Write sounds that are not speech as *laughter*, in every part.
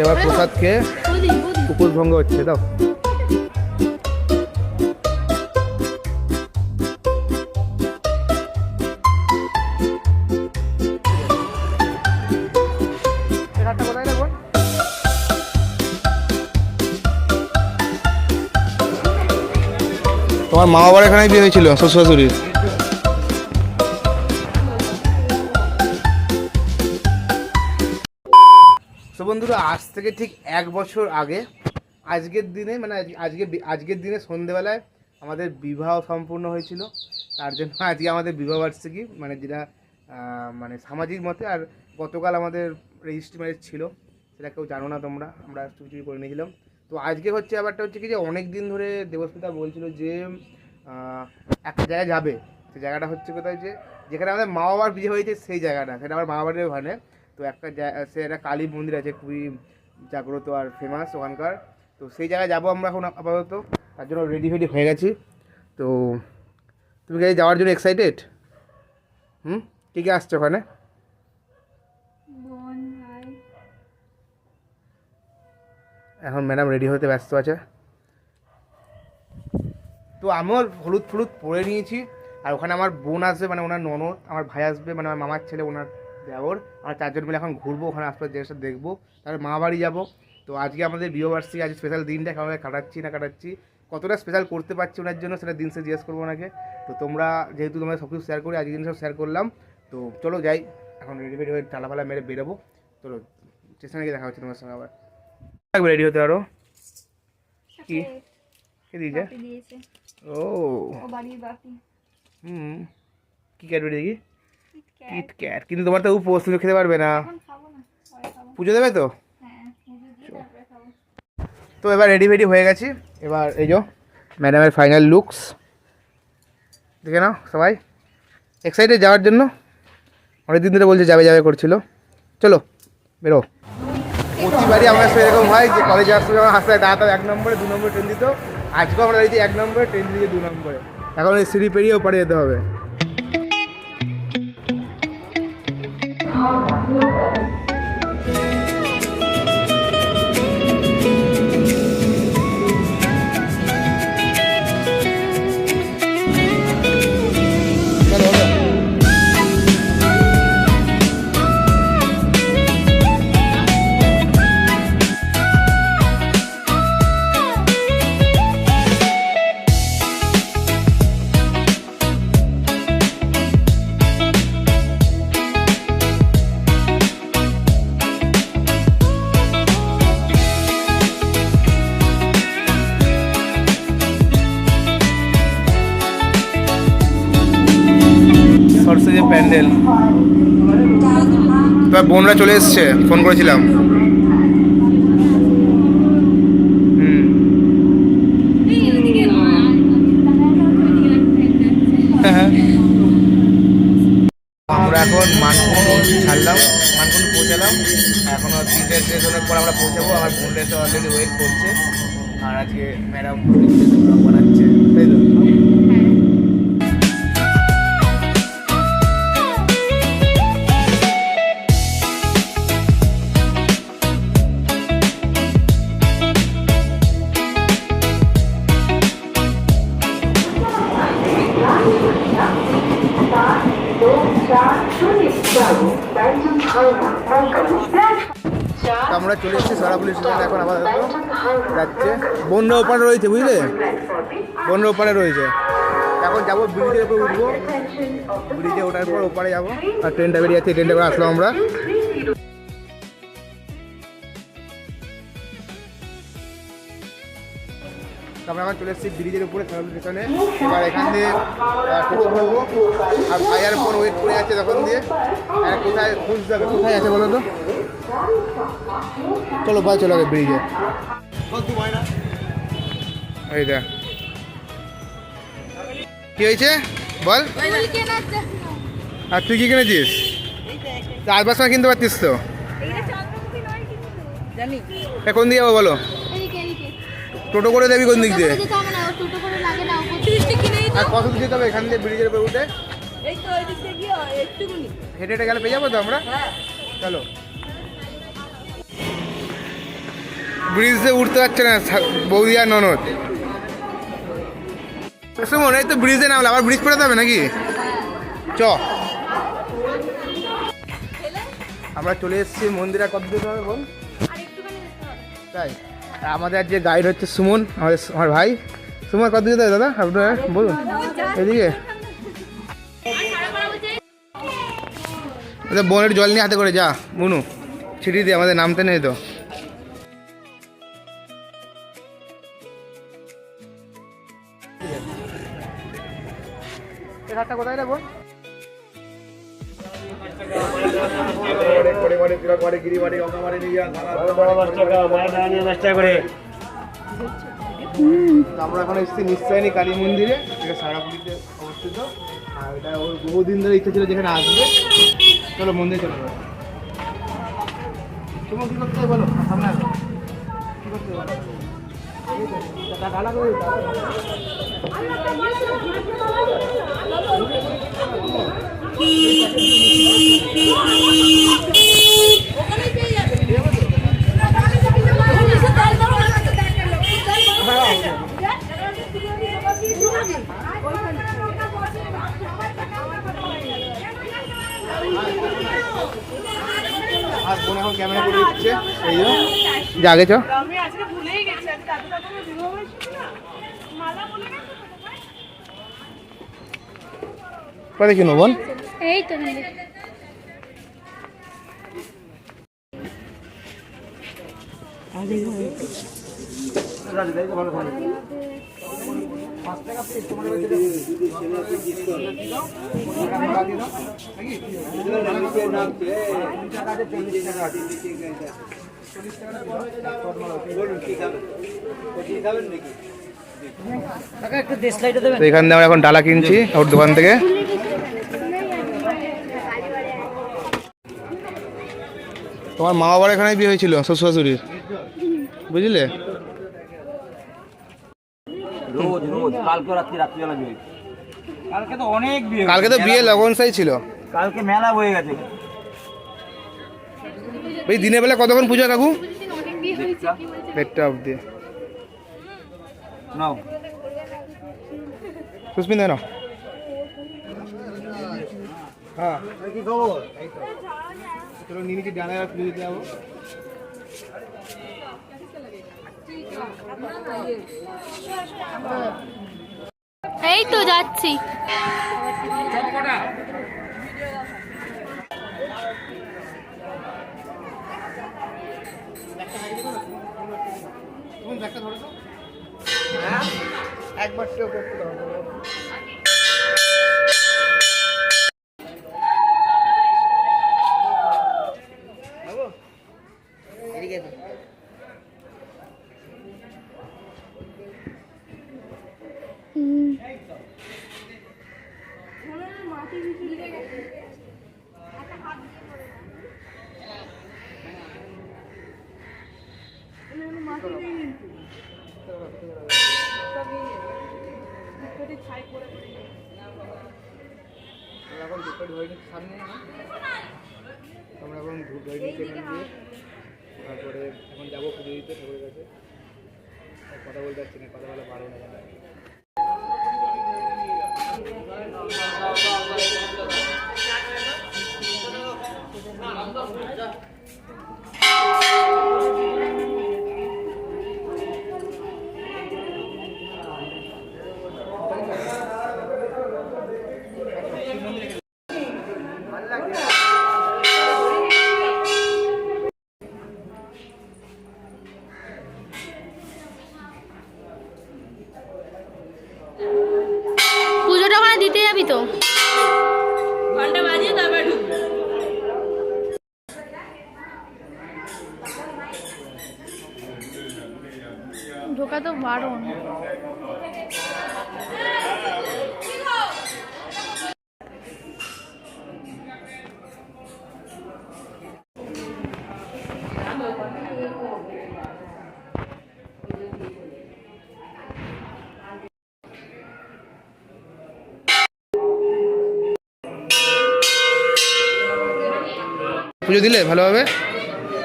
এবার প্রসাদ খেয়ে উপোস ভঙ্গ হচ্ছে দাও। তোমার মা বাবার এখানে বিয়ে হয়েছিল শ্বশুর শাশুড়ির তো বন্ধুরা, আজ থেকে ঠিক এক বছর আগে, আজকের দিনে মানে আজ- আজকে আজকের দিনে সন্ধেবেলায় আমাদের বিবাহ সম্পূর্ণ হয়েছিল। তার জন্য আজকে আমাদের বিবাহ বার্ষিকী মানে যেটা মানে সামাজিক মতে, আর গতকাল আমাদের রেজিস্ট্রি ম্যারেজ ছিল। সেটা কেউ জানো না তোমরা, আমরা চুরি করে নিয়েছিলাম। তো আজকে হচ্ছে ব্যাপারটা হচ্ছে কি যে অনেক দিন ধরে দেবস্মিতা বলছিল যে একটা জায়গায় যাবে। সেই জায়গাটা হচ্ছে কোথায় যে, যেখানে আমাদের মা বাবার বিয়ে হয়েছে, সেই জায়গাটা। সেটা আমার মা বাবার ওখানে। তো একটা সে একটা কালী মন্দির আছে খুবই জাগ্রত আর ফেমাস ওখানকার। তো সেই জায়গায় যাব আমরা এখন আপাতত তার জন্য রেডি ফেডি হয়ে গেছি। তো তুমি কি যাওয়ার জন্য এক্সাইটেড হুম? কে কে আসছো ওখানে? এখন ম্যাডাম রেডি হতে ব্যস্ত আছে। তো আমিও হলুদ ফলুদ পরে নিয়েছি আর ওখানে আমার বোন আসবে মানে ওনার ননদ আমার ভাই আসবে মানে আমার মামার ছেলে ওনার দেওর। আমরা চারজন মিলে এখন ঘুরবো ওখানে আশপাশ জিনিসটা দেখব। তারপর মা বাড়ি যাব। তো আজকে আমাদের বিবাহবার্ষিকী আজ স্পেশাল দিনটা কেমন কাটাচ্ছি না কাটাচ্ছি কতটা স্পেশাল করতে পারছি ওনার জন্য সেটা দিন সে জিজ্ঞেস করব ওনাকে। তো তোমরা যেহেতু তোমরা সব কিছু শেয়ার করি আজকে দিন সব শেয়ার করলাম। তো চলো যাই এখন রেডি ফেডি হয়ে টালা ফালা মেরে বেরোবো। চলো স্টেশনে গিয়ে দেখা হচ্ছে তোমার সঙ্গে আবার। থাকবে রেডি হতে আরও কি? কে দিয়েছে? ও। হুম। কি ক্যাডবেরি দেখি? KitKat। কিট ক্যাট কিন্তু তোমার তো উপোস তুমি খেতে পারবে না। পুজো দেবে তো? হ্যাঁ তো এবার রেডি ফেডি হয়ে গেছি। এবার এই যো ম্যাডামের ফাইনাল লুকস দেখে নাও সবাই। এক্সাইটেড যাওয়ার জন্য। অনেক দিন ধরে বলছে যাবে যাবে করছিল। চলো বেরো। প্রতিবারই আমার সাথে এরকম হয় যে কলেজে যাওয়ার সময় আমার হাসতে দাঁড়াতাম এক নম্বরে দু নম্বরে ট্রেন দিত। আজকেও আমরা দাঁড়িয়েছি এক নম্বরে ট্রেন দিয়েছে দু নম্বরে। এখন এই সিঁড়ি পেরিয়ে ওপারে যেতে হবে। Obrigada. তোমার বোনরা চলে এসছে, ফোন করেছিলাম। আমরা এখন মানকুণ্ড ছাড়লাম মানকুণ্ড পৌঁছালাম। এখনও তিনটে স্টেশনের পর আমরা পৌঁছাবো, আমার বোনরা এসে অলরেডি ওয়েট করছে। আর আজকে ম্যাডাম বানাচ্ছে তাই তো বন্যা ওপারে রয়েছে, বুঝলে? বন্যা ওপারে রয়েছে। এখন যাব ব্রিজের উপর উঠবো। ব্রিজে ওঠার পর ওপারে যাব। আর ট্রেনটা বেরিয়ে যাচ্ছে, ট্রেনটা করে আসলাম আমরা। আমরা এখন চলে এসেছি ব্রিজের উপরে পুলিশ স্টেশনে। এবার এখান দিয়ে টোটো ধরবো আর ভাইয়ার ফোন ওয়েট করে আছে তখন দিয়ে। আর কোথায়, খুঁজতে হবে, কোথায় আছে বলো তো? চলো ভাই চলো আগে ব্রিজে। এই দেখ। কি হয়েছে? বল। আর তুই কি কিনেছিস? আসবার সময় কিনতে পারতিস তো? কোন দিকে যাব বলো? টোটো করে দেবি কোন দিক দিয়ে? হবে এখান ব্রিজের উপরে উঠে? হেঁটে হেঁটে গেলে পেয়ে যাব তো আমরা? ব্রিজে উঠতে পারছে না, বৌদি আর ননদ। সুমন এই তো ব্রিজে নামলে, আবার ব্রিজ পড়ে যাবে নাকি? চ। আমরা চলে এসেছি মন্দিরে, কত দূর হবে বল? তাই। আমাদের যে গাইড হচ্ছে সুমন, আমাদের আমার ভাই। সুমন, কত দূর দাদা? আপনার বলুন। এদিকে। আচ্ছা বোনের জল নিয়ে হাতে করে যা বুনু ছিটি দিয়ে আমাদের নামতে নেই তো। কোথায় রে আমরা এখন এসেছি নিশ্চয়নি কালী মন্দিরে যেটা সারাপুরিতে অবস্থিত। আর এটা ওর বহুদিন ধরে ইচ্ছা ছিল যেখানে আসবে। চলো মন্দিরে চলো এবার। তোমার কি করতে বলো? সামনে আসো। কি করতে বলো? এই তো, আর বোন এখন ক্যামেরা করে দিচ্ছে এই জন্য যে আগে চ। আমি আজকে ভুলেই গেছি আজকে দাদু দাদুকে বিবাহ হয়েছিল না। মালা বলে গেছে কোথায়? কিনো বোন এই তো মন্দির এখান থেকে আমরা এখন ডালা কিনছি ওর দোকান থেকে। তোমার মা বাবার এখানে বিয়ে হয়েছিল শ্বশুর শাশুড়ির বুঝলে রোজ রোজ কালকে রাত্রি রাত্রিবেলা বিয়ে কালকে তো অনেক বিয়ে কালকে তো বিয়ে লগন সাই ছিল কালকে মেলা বয়ে গেছে এই দিনের বেলা কতক্ষণ পুজো কাকু বলছে অবধি নাও সুস্মিতা না হ্যাঁ কি খবর চলো নিয়ে নিচ্ছি ডানা পুজো দিতে যাব এই তো যাচ্ছি। তো একবার কেউ করতে এখন ধূপকাঠি ধরে সামনে আমরা এখন তারপরে এখন যাব পুজো দিতে ঠাকুরের কাছে। কথা বলতে পারছি না কথা বলা পারব না। এখানে। পুজোটা ওখানে দিতে যাবি তো ঘণ্টা বাজিয়ে তারপরে ঢুকবে ঢোকা তো বারণ পুজো দিলে ভালোভাবে?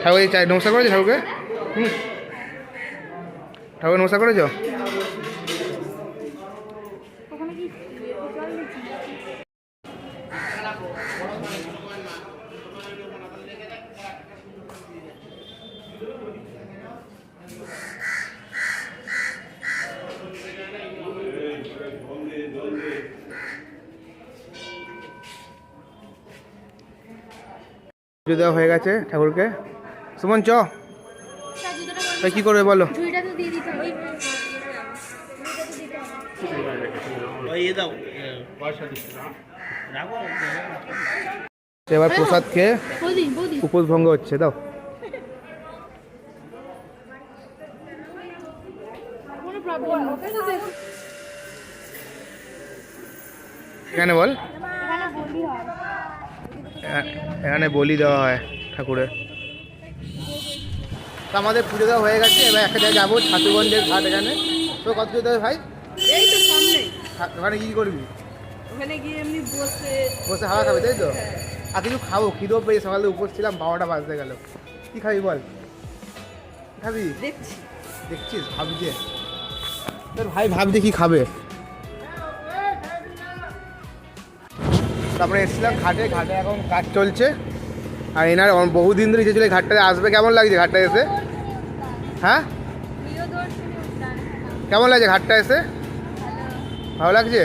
ঠাকুর নমস্কার করেছ ঠাকুরকে? হুম। ঠাকুর নমস্কার করেছ? পুজো দেওয়া হয়ে গেছে ঠাকুরকে। সুমন, চ। তাই কি করবে বলো? এবার প্রসাদ খেয়ে উপোস ভঙ্গ হচ্ছে, দাও। কোনো বল। এখানে বলি দেওয়া হয় ঠাকুরের। তো আমাদের পুজো দেওয়া হয়ে গেছে এবার একটা জায়গায় যাব ঠাকুরগঞ্জের ঘাট এখানে। তো কত পুজো দেবে ভাই? এই তো সামনে। ওখানে কি করবি? ওখানে গিয়ে এমনি বসে। বসে হাওয়া খাবে তাই তো? আর কিছু খাব খিদেও পেয়ে সকালে উপোস ছিলাম বারোটা বাজতে গেল। কি খাবি বল? খাবি? দেখছি। দেখছিস ভাবছে। তোর ভাই ভাবছে কি খাবে? তারপরে এসেছিলাম ঘাটে ঘাটে এখন কাজ চলছে। আর এনার বহুদিন ধরে ইচ্ছে ছিল এই ঘাটটায় আসবে কেমন লাগছে ঘাটটা এসে? হ্যাঁ? কেমন লাগছে ঘাটটা এসে? ভালো লাগছে?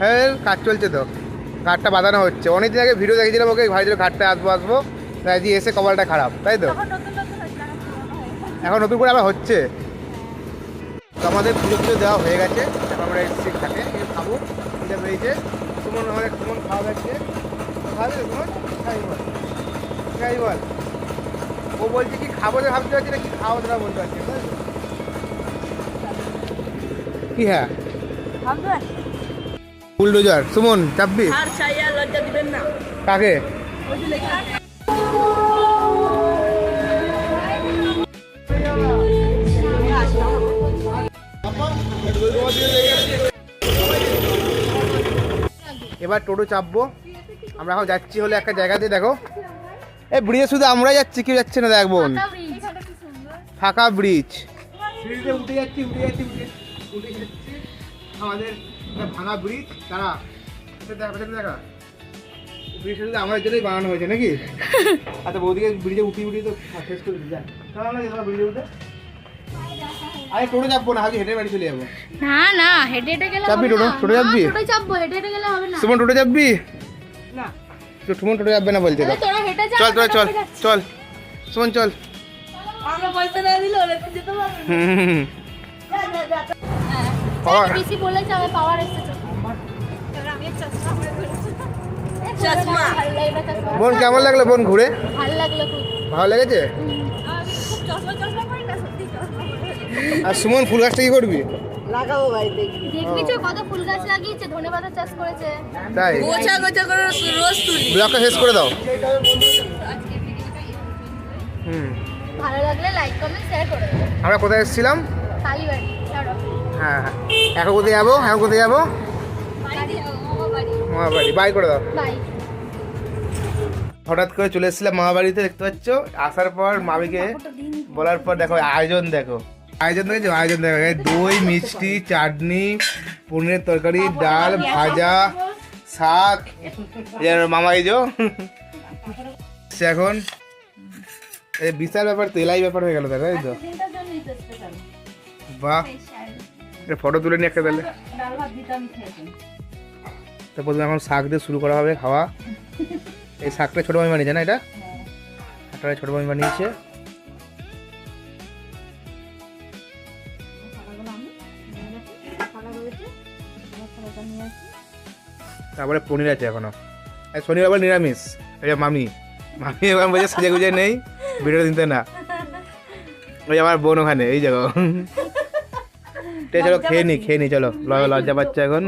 হ্যাঁ কাজ চলছে তো। ঘাটটা বাঁধানো হচ্ছে। অনেকদিন আগে ভিডিও দেখেছিলাম ওকে ভাইছিল ঘাটটা আসব আসব। তাই এসে কপালটা খারাপ, তাই তো? এখন নতুন করে আবার হচ্ছে। আমাদের পুজো দেওয়া হয়ে গেছে। এখন আমরা এসেছি ঘাটে খাব সুমন একটু মন খাওয়া যাচ্ছে খাবে খাই বল খাই বল ও বলছে কি খাব তো ভাবতে পারছি না কি খাওয়া দাওয়া বলতে পারছি না? কি হ্যাঁ? বুলডোজার সুমন চাপবি? না। কাকে? এবার টোটো চাপবো। আমরা এখন যাচ্ছি হলে একটা জায়গাতে দেখো। এই ব্রিজে শুধু আমরাই যাচ্ছি কেউ যাচ্ছে না দেখ বোন। ফাঁকা ব্রিজ ব্রিজে উঠে যাচ্ছি উঠে যাচ্ছি উঠে উঠে যাচ্ছি। আমাদের একটা ভাঙা ব্রিজ তারা দেখা ব্রিজ শুধু আমাদের জন্যই বানানো হয়েছে নাকি? *laughs* আচ্ছা বৌদিকে ব্রিজে উঠি উঠি তো শেষ করে দিই লাগে ব্রিজে উঠে আরে টোটো চাপবো না আগে হেঁটে বাড়ি চলে যাব না না হেঁটে হেঁটে গেলে চাপবি টোটো? টোটো চাপবি? টোটো চাপবো হেঁটে হেঁটে গেলে হবে না সুমন টোটো চাপবি না তো সুমন টোটো যাবে না বলছে তো তোরা হেঁটে চল চল চল চল সুমন চল আমরা পয়সা না দিলে ওরা তো যেতে পারবে হুম। হ্যাঁ। পাওয়ার। বলেছে আমার পাওয়ার এসেছে। চশমা। চশমা। বোন কেমন লাগল বোন ঘুরে ভালো লাগল খুব ভালো লেগেছে আর সুমন ফুল গাছটা কি করবি? লাগাবো ভাই দেখবি দেখবি তো কত ফুল গাছ লাগিয়েছে ধনে চাষ করেছে। তাই? গোছা গোছা করে রোজ তুলি। ব্লগটা শেষ করে দাও। হুম। ভালো লাগলে লাইক কমেন্ট শেয়ার করে আমরা কোথায় এসেছিলাম? কালীবাড়ি হ্যাঁ হ্যাঁ। এখন কোথায় যাব? এখন কোথায় যাব? মহাবাড়ি। বাই করে দাও। বাই হঠাৎ করে চলে এসেছিলাম মহাবাড়িতে দেখতে পাচ্ছ? আসার পর মামিকে বলার পর দেখো আয়োজন দেখো। আয়োজন দেখেছ? আয়োজন দেখো। এই দই মিষ্টি চাটনি পনিরের তরকারি ডাল ভাজা শাক। মামা যো। সে এখন এই বিশাল ব্যাপার তো এলাই ব্যাপার হয়ে গেল তাই তাই তো? জন্যই বাহ। ফটো তুলে নিয়ে একটা তাহলে। তো প্রথমে এখন শাক দিয়ে শুরু করা হবে খাওয়া। এই শাকটা ছোটো মামি বানিয়েছে না এটা? শাকটা ছোটো মামি বানিয়েছে তারপরে পনির আছে এখনও। এই শনিবার আবার নিরামিষ। এটা মামি। মামি এবার বলছে সেজে গুজে নেই ভিডিও দিতে না। ওই আমার বোন ওখানে এই জায়গা ঠিক *laughs* চলো খেয়ে নি খেয়ে নি চলো। লজ্জা পাচ্ছে এখন।